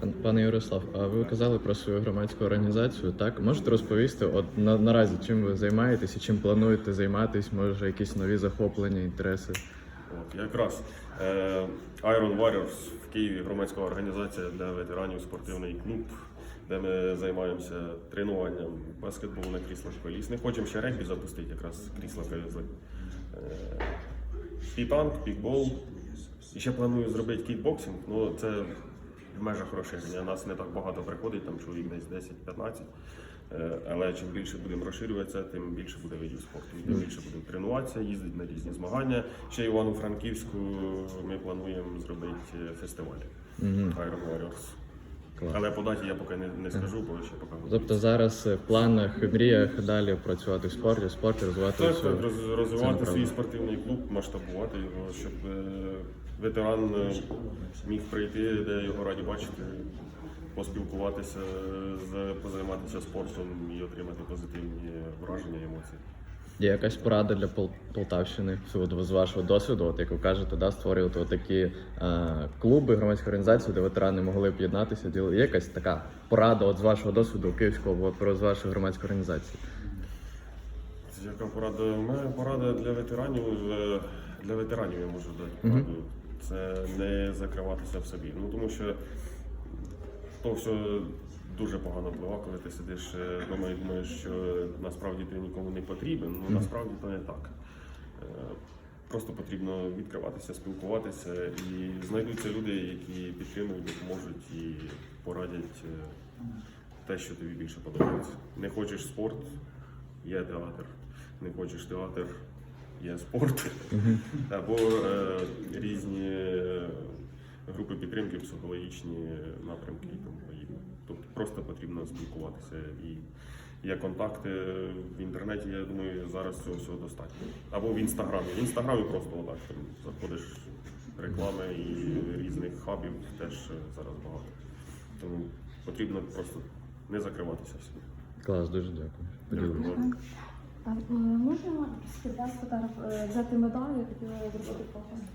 Пан- Пане Ярослав, а ви казали про свою громадську організацію. Так можете розповісти, от на, наразі чим ви займаєтеся, чим плануєте займатися? Може, якісь нові захоплення, інтереси? От, якраз е, Iron Warriors в Києві громадська організація для ветеранів, спортивний клуб, де ми займаємося тренуванням баскетболу на кріслах коліс. Не хочемо ще регбі запустити, якраз крісла привезли. Е, Пітанк, пікбол. І ще планую зробити кікбоксинг, ну це в межах розширення. Нас не так багато приходить, там чоловік десь 10-15. Е, Але чим більше будемо розширюватися, тим більше буде видів спорту. Тим більше будемо тренуватися, їздити на різні змагання. Ще Івано-Франківську ми плануємо зробити е, фестиваль Iron Warriors. Клас. Але по даті я поки не, не скажу, бо ще поки Тобто зараз в планах, в мріях далі працювати в спорті, в спорті розвивати Так, так, роз- розвивати свій спортивний клуб, масштабувати його, щоб е, ветеран е, міг прийти, де його раді бачити, поспілкуватися, з- позайматися спортом і отримати позитивні враження, емоції. Є якась порада для Пол- Полтавщини з вашого досвіду, от як ви кажете, да, створювати такі е, клуби, громадські організації, де ветерани могли б єднатися. діли- Є якась така порада от, з вашого досвіду київського, от, про з вашої громадської організації? Яка порада? У мене порада для ветеранів. е, Для ветеранів я можу дати пораду. Це не закриватися в собі. Ну тому що то все дуже погано впливає, коли ти сидиш е, вдома і думаєш, що насправді ти нікому не потрібен. Ну насправді то не так. Е, Просто потрібно відкриватися, спілкуватися, і знайдуться люди, які підтримують, допоможуть і порадять е, те, що тобі більше подобається. Не хочеш спорт, є театр. Не хочеш театр, є спорт. Або е, різні групи підтримки, психологічні напрямки і тому просто потрібно спілкуватися. І є контакти в інтернеті, я думаю, зараз цього всього достатньо. Або в інстаграмі. В інстаграмі просто отак там заходиш реклами і різних хабів теж е, зараз багато. Тому потрібно просто не закриватися в собі. Клас, дуже дякую. Поділилися. Дякую. А е, можна з вас фотограф е, взяти медаль, я хотіла зробити фото?